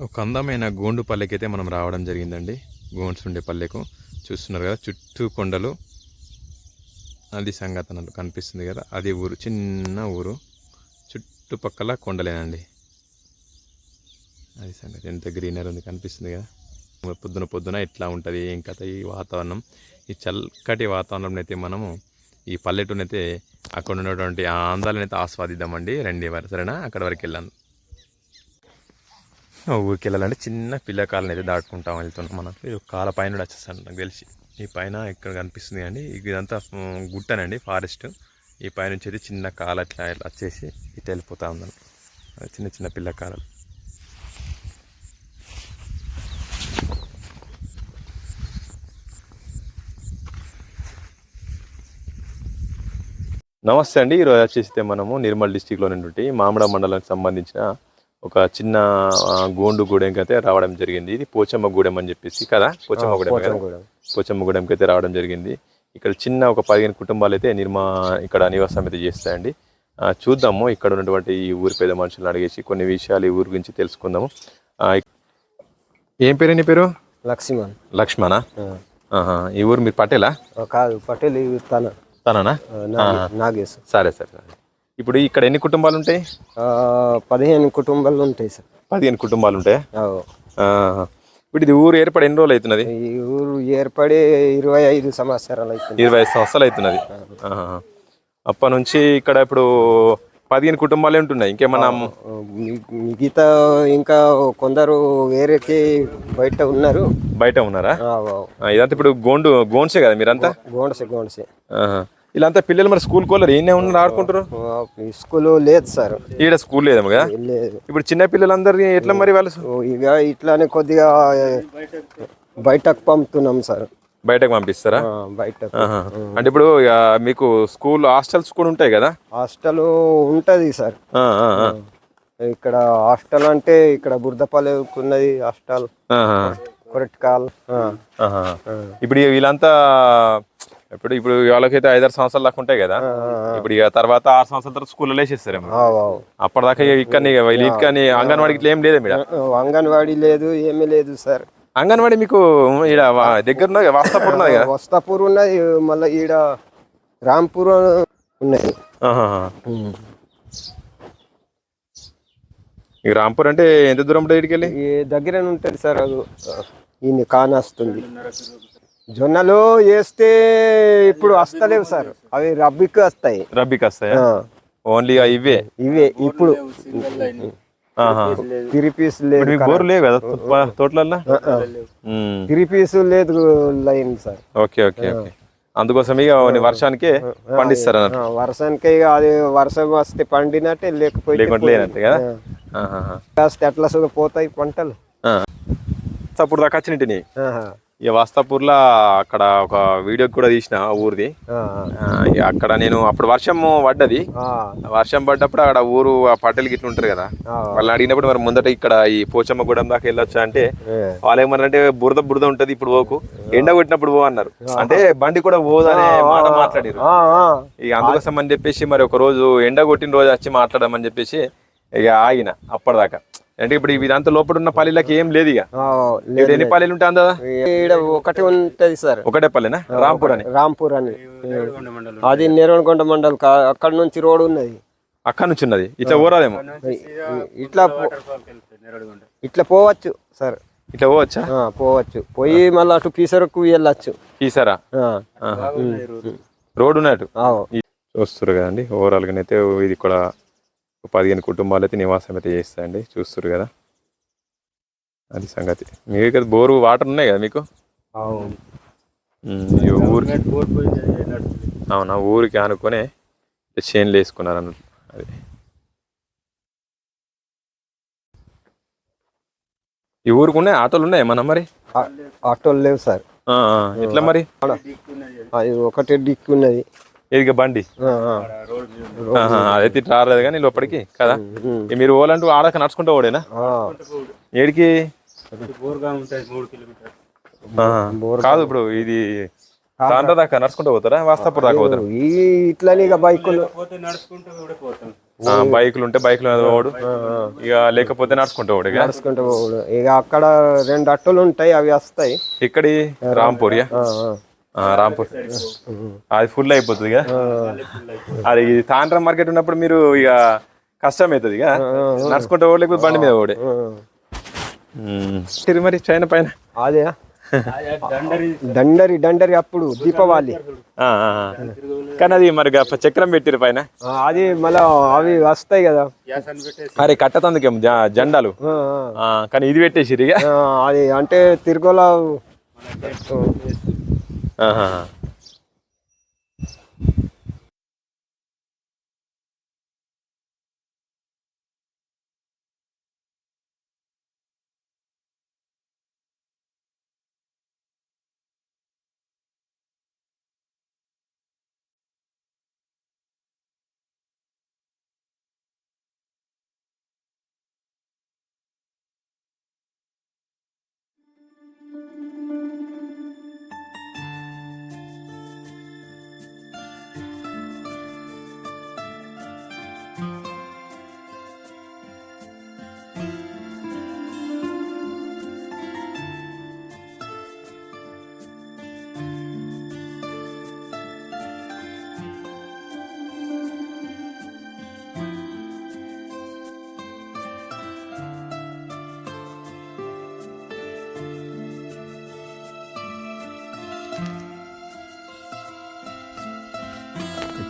ఒక అందమైన గోండు పల్లెకైతే మనం రావడం జరిగిందండి. గోండ్స్ ఉండే పల్లెకు. చూస్తున్నారు కదా చుట్టూ కొండలు. అది సంగతనలు కనిపిస్తుంది కదా అది ఊరు చిన్న ఊరు. చుట్టుపక్కల కొండలేనండి. అది సంగతి. ఎంత గ్రీనరీ ఉంది కనిపిస్తుంది కదా. పొద్దున పొద్దున ఎట్లా ఉంటుంది ఏం కథ ఈ వాతావరణం. ఈ చల్లటి వాతావరణంలో అయితే మనము ఈ పల్లెటూరునైతే అక్కడ ఉన్నటువంటి ఆ అయితే ఆస్వాదిద్దామండి. రండి వారు సరేనా? అక్కడ వరకు వెళ్ళాను ఊరికి వెళ్ళాలంటే చిన్న పిల్లకాలను అయితే దాటుకుంటాం వెళ్తున్నాం మనం. ఇది కాల పైన కూడా వచ్చేస్తాను నాకు తెలిసి. ఈ పైన ఇక్కడ కనిపిస్తుంది అండి? ఇదంతా గుట్టనండి ఫారెస్ట్. ఈ పైన నుంచి అయితే చిన్న కాల అట్లా ఇట్లా వచ్చేసి ఇటు వెళ్ళిపోతా ఉందని చిన్న చిన్న పిల్ల కాలలు నమస్తే అండి. ఈరోజు వచ్చేస్తే మనము నిర్మల్ డిస్టిక్లో ఉన్నటువంటి మామిడ మండలానికి సంబంధించిన ఒక చిన్న గోండు గూడెంకి అయితే రావడం జరిగింది. ఇది పోచమ్మ గూడెం అని చెప్పేసి కదా? పోచమ్మ గూడెం కదా? పోచమ్మ గూడెంకి అయితే రావడం జరిగింది. ఇక్కడ చిన్న ఒక పదిహేను కుటుంబాలు అయితే నిర్మా ఇక్కడ నివాసం అయితే చేస్తాయండి. చూద్దాము. ఇక్కడ ఉన్నటువంటి ఈ ఊరి పేద మనుషులను అడిగేసి కొన్ని విషయాలు ఈ ఊరి గురించి తెలుసుకుందాము. ఏం పేరు నీ పేరు? లక్ష్మణ్. లక్ష్మణ. ఈ ఊరు మీరు పటేలా? కాదు పటేల్ తన. తననా? నాగేశ్. సరే సరే సరే. ఇప్పుడు ఇక్కడ ఎన్ని కుటుంబాలు ఉంటాయి ఆ, పదిహేను కుటుంబాలు ఉంటాయి సార్. పదిహేను కుటుంబాలు ఉంటాయి. ఇప్పుడు ఇది ఊరు ఏర్పడి ఎన్ని రోజులు అవుతున్నది ఈ ఊరు ఏర్పడి ఇరవై ఐదు సంవత్సరాలు అవుతుంది ఇరవై ఐదు సంవత్సరాలు అవుతున్నది ఆహా. అప్పటి నుంచి ఇక్కడ ఇప్పుడు పదిహేను కుటుంబాలే ఉంటున్నాయి. ఇంకేమన్నా మిగతా ఇంకా కొందరు వేరేకి బయట ఉన్నారు. బయట ఉన్నారా? ఇదంతా ఇప్పుడు గోండు గోండ్సే కదా మీరంతా? గోండసే గోండసే. వీళ్ళంతా పిల్లలు మరి స్కూల్ కోలరు ఏనే ఉన్నారు ఆడుకుంటారు? స్కూల్ లేదు సార్. ఈడ స్కూల్ కదా లేదు. ఇప్పుడు చిన్న పిల్లలందరినీ ఎట్లా మరి వాళ్ళు? ఇక ఇట్లానే కొద్దిగా బయటకు పంపుతున్నాం సార్. బయటకు పంపిస్తారా? ఆహా. అంటే ఇప్పుడు మీకు స్కూల్ హాస్టల్స్ కూడా ఉంటాయి కదా? హాస్టల్ ఉంటది సార్. ఇక్కడ హాస్టల్ అంటే ఇక్కడ బురదపల్లి ఉన్నది హాస్టల్. కొరటికాల్. ఇప్పుడు వీళ్ళంతా ఇప్పుడు ఇప్పుడు వాళ్ళకైతే ఐదారు సంవత్సరాలు దాకా ఉంటాయి కదా. ఇప్పుడు ఇక తర్వాత ఆరు సంవత్సరాల తర్వాత స్కూల్లో ఆ. అప్పటిదాకా ఇక ఇక్కడ వీళ్ళు ఇక్కడ అంగన్వాడికి ఇట్లా ఏం లేదా మీరు అంగన్వాడీ లేదు ఏమీ లేదు సార్. అంగన్వాడి మీకు ఈడ దగ్గర ఉన్నది వాస్తాపూర్ ఉన్నది కదా? వస్తాపూర్ ఉన్నది మళ్ళీ ఈడ రాంపూర్ ఉన్నది. ఆహాహా. ఇక రాంపూర్ అంటే ఎంత దూరం ఉంటుంది ఇటుకెళ్ళి ఈ దగ్గరనే ఉంటుంది సార్ అది ఈయన కానొస్తుంది. జొన్నలు వేస్తే ఇప్పుడు వస్తలేవు సార్. అవి రబ్బీకి వస్తాయి. రబ్బీకి వస్తాయా? ఓన్లీ ఇవే? ఇవే ఇప్పుడు ఆహా. త్రీ పీస్ ఇప్పుడు లేదు బోరు లేవు కదా తోటలల్లో? ఉమ్. త్రీ పీస్ లేదు line sir. Okay okay okay. అందుకోసం ఇక వర్షానికి పండిస్తారు అన్నట్టు వర్షానికి ఇక అది వర్షం వస్తే పండినట్టే లేకపోతే లేకుంటే లేనట్టు కదా. కాస్త ఎట్లా పోతాయి పంటలు. ఆ. అప్పుడు దాకా వచ్చినట్టు ఆహా. ఇక వాస్తాపూర్లో అక్కడ ఒక వీడియో కూడా తీసిన ఊరిది. అక్కడ నేను అప్పుడు వర్షం పడ్డది. వర్షం పడ్డప్పుడు అక్కడ ఊరు ఆ పట్టెలు గిట్ల ఉంటారు కదా. వాళ్ళని అడిగినప్పుడు మరి ముందట ఇక్కడ ఈ పోచమ్మ గూడెం దాకా వెళ్ళొచ్చా అంటే. వాళ్ళు ఏమన్నారంటే బురద బురద ఉంటది ఇప్పుడు పోకు. ఎండ కొట్టినప్పుడు పో అన్నారు అంటే బండి కూడా పోదనే మాట మాట్లాడారు. ఇక అందుకోసం అని చెప్పేసి మరి ఒక రోజు ఎండ కొట్టిన రోజు వచ్చి మాట్లాడమని చెప్పేసి ఇక ఆగిన అప్పటిదాకా. అంటే ఇప్పుడు ఇదంతా లోపల ఉన్న పల్లెలకి ఏం లేదు ఇక. ఎన్ని పల్లెలు ఉంటాయి ఒకటి ఉంటది సార్. ఒకటే పల్లెనా రాంపూర్ అని. రాంపూర్ అని. అది నేరవనకొండ మండల్ అక్కడ నుంచి రోడ్ ఉన్నది. అక్కడ నుంచి ఉన్నది? ఇట్లా ఊరాదేమో ఇట్లా ఇట్లా పోవచ్చు సార్. ఇట్లా పోవచ్చా? ఆ, పోవచ్చు. పోయి మళ్ళీ అటు పీసరకు వెళ్ళచ్చు. తీసారా ఆ, రోడ్ ఉన్నట్టు? చూస్తారు కదండి. ఓవరాల్గానైతే ఇది కూడా ఒక పదిహేను కుటుంబాలు అయితే నివాసం అయితే చేస్తాయండి. చూస్తారు కదా. అది సంగతి. మీకు కదా బోరు వాటర్ ఉన్నాయి కదా మీకు? అవును. ఊరికి అవునా ఊరికి ఆనుకొని చేన్లు వేసుకున్నారు అన్నట్టు అది. ఈ ఊరికి ఉన్నాయి? ఆటోలు ఉన్నాయి మన మరి? ఆటోలు లేవు సార్. ఎట్లా మరి? ఒకటే డిక్కి ఉన్నది. ఇది బండి. ఆ, ఆ. ఆహా, అదైతే ఇట్లా రాలేదు కానీ లోపలికి కదా? మీరు ఓలంటూ ఆడక నడుచుకుంటూ ఓడేనా? ఏడికి. కాదు ఇప్పుడు ఇది తాండ్ర దాకా నడుచుకుంటూ పోతారా? వాస్తాపూర్ దాకా పోతారా? ఈ ఇట్లనే ఇక బైకులు. ఆ, బైకులు ఉంటే బైకులు పోడు ఇక లేకపోతే నడుచుకుంటూ పోడు ఇక. నడుచుకుంటూ ఇక అక్కడ రెండు అట్టలు ఉంటాయి అవి వస్తాయి. ఇక్కడి రాంపూర్ ఆ, ఆ. ఆ, రాంపూర్. అది ఫుల్ అయిపోతుంది ఇక అది తాండ్రం మార్కెట్ ఉన్నప్పుడు మీరు ఇక కష్టం అవుతుంది ఇక నడుచుకుంటూ పోడు లేకపోతే బండి మీద. తిరిగి మరి చైనా పైన. అదే. దండరి దండరి అప్పుడు దీపావళి. ఆ, ఆ, ఆ. కానీ అది మరి చక్రం పెట్టిరు పైన. అది మళ్ళా అవి వస్తాయి కదా. అరే కట్టతందుకేం జ- జెండాలు. కానీ ఇది పెట్టేసిరు ఆ, అది అంటే Uh-huh.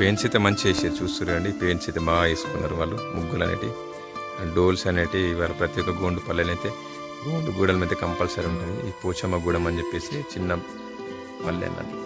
పెయింట్స్ అయితే మంచి వేసారు చూస్తున్నారు అండి. పెయింట్స్ అయితే బాగా వేసుకున్నారు వాళ్ళు ముగ్గులు అనేటివి డోల్స్ అనేటివి ఇవాళ ప్రతి ఒక్క గోండు పల్లెలు అయితే గోండు గూడల మీద కంపల్సరీ ఉంటుంది. ఈ పోచమ్మ గూడెం అని చెప్పేసి చిన్న పల్లె అన్నట్టు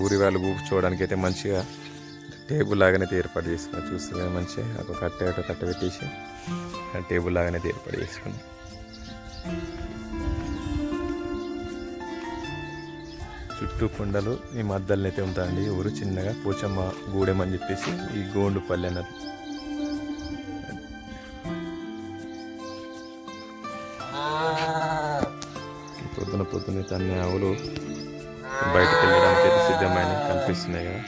ఊరి వాళ్ళు కూర్చోవడానికి అయితే మంచిగా టేబుల్ లాగానే ఏర్పాటు చేసుకున్నాం. చూస్తే మంచిగా ఒక కట్ట ఒక కట్ట పెట్టేసి టేబుల్ లాగానే ఏర్పాటు చేసుకున్నాం. చుట్టూ కొండలు ఈ మద్దల్ని అయితే ఉంటాయండి. ఊరు చిన్నగా పోచమ్మ గూడెం అని చెప్పేసి ఈ గోండు పల్లె అన్నారు పొద్దున పొద్దున అయితే అన్ని ఆవులు బయటకు వెళ్ళడానికి అయితే సిద్ధమైన కనిపిస్తున్నాయి కదా.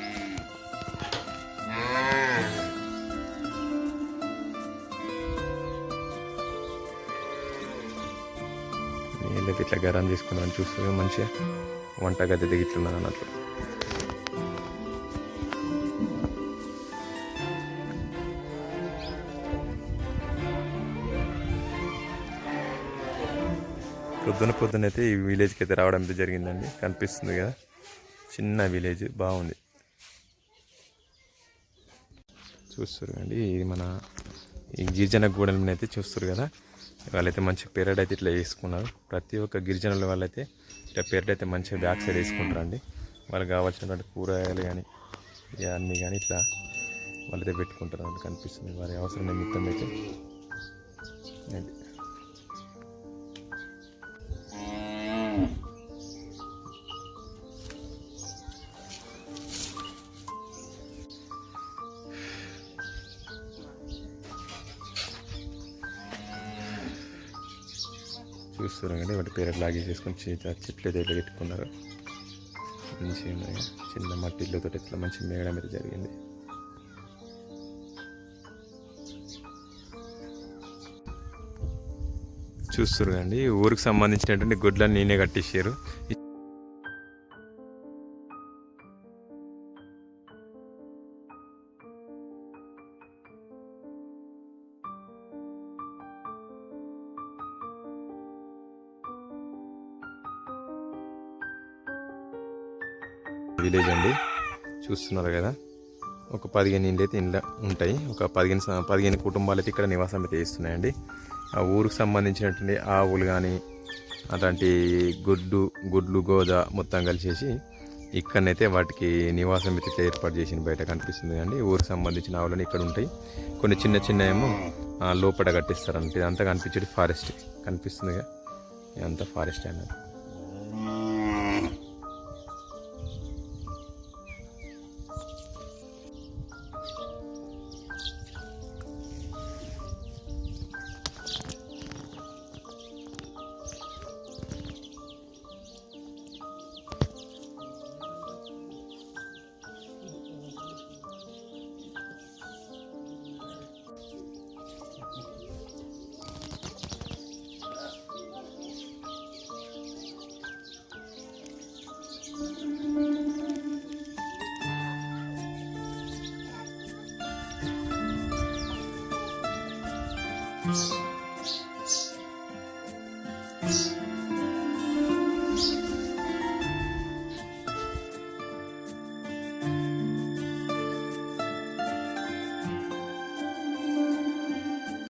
నీళ్ళకి ఇట్లా గరం చేసుకున్నాను చూస్తే మంచిగా. వంట గది దిగిట్లున్నాను అన్నట్లు. పొద్దున పొద్దున అయితే ఈ విలేజ్కి అయితే రావడం అయితే జరిగిందండి. కనిపిస్తుంది కదా. చిన్న విలేజ్ బాగుంది. చూస్తారు అండి ఇది మన ఈ గిరిజన గూడెలను అయితే చూస్తారు కదా. వాళ్ళైతే మంచి పెరడ్ అయితే ఇట్లా వేసుకున్నారు. ప్రతి ఒక్క గిరిజనుల వాళ్ళైతే ఇట్లా పెరడ్ అయితే మంచిగా బ్యాక్ సైడ్ వేసుకుంటారు అండి. వాళ్ళకి కావాల్సినటువంటి కూరగాయలు కానీ ఇక అన్నీ కానీ ఇట్లా వాళ్ళైతే పెట్టుకుంటారు. అని కనిపిస్తుంది. వారి అవసరం నిమిత్తం అయితే. చూస్తున్నారు కానీ వాటి పేరు లాగే చేసుకొని చెట్లు అయితే పెట్టుకున్నారు. మంచిగా ఉన్నాయి. చిన్న మట్టి ఇల్లుతో ఇట్లా మంచి మేయడం అయితే జరిగింది. చూస్తున్నారు అండి ఊరికి సంబంధించినటువంటి గుడ్లను నేనే కట్టించారు విలేజ్ అండి. చూస్తున్నారు కదా. ఒక పదిహేను ఇండ్లు అయితే ఇండ్ల ఉంటాయి. ఒక పదిహేను పదిహేను కుటుంబాలు అయితే ఇక్కడ నివాసం అయితే చేస్తున్నాయండి. ఆ ఊరికి సంబంధించినటువంటి ఆవులు కానీ అలాంటి గుడ్డు గుడ్లు గోద మొత్తం కలిసేసి ఇక్కడనైతే వాటికి నివాసం అయితే ఏర్పాటు చేసిన బయట కనిపిస్తుంది అండి ఊరికి సంబంధించిన ఆవులని ఇక్కడ ఉంటాయి. కొన్ని చిన్న చిన్న ఏమో లోపల కట్టిస్తారంటే. ఇదంతా కనిపించేది ఫారెస్ట్ కనిపిస్తుందిగా ఇదంతా ఫారెస్ట్ అన్నది